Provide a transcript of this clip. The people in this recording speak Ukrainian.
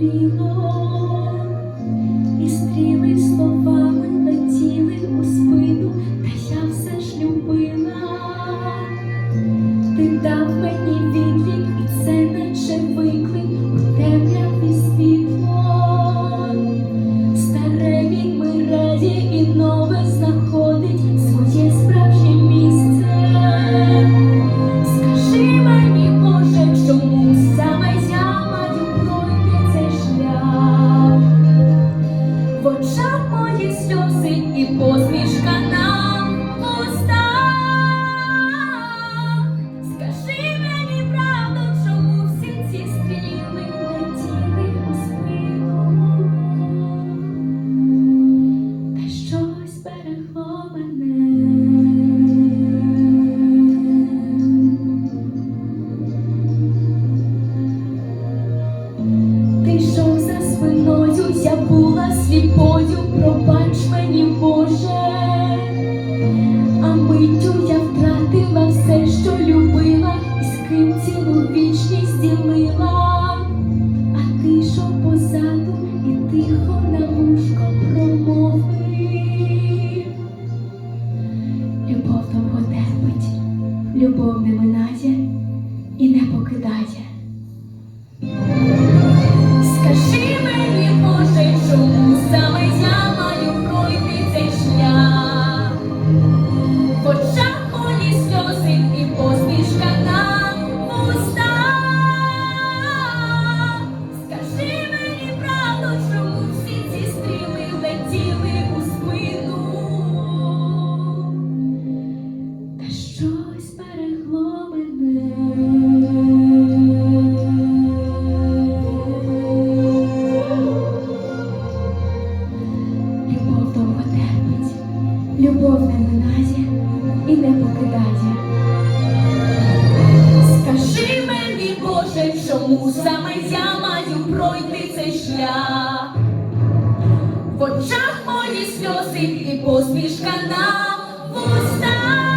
Біло і стріли слова. Йшов за спиною, я була сліпою, пробач мені, Боже, а миттю я втратила все, що любила, і з ким цілу вічність ділила. Любов довго терпить, любов не минає і не покидає. Щось берегло. Любов довго терпить, любов не минає і не покидає. Скажи мені, Боже, чому саме я маю пройти цей шлях? В очах мої сльози і посмішка на вустах.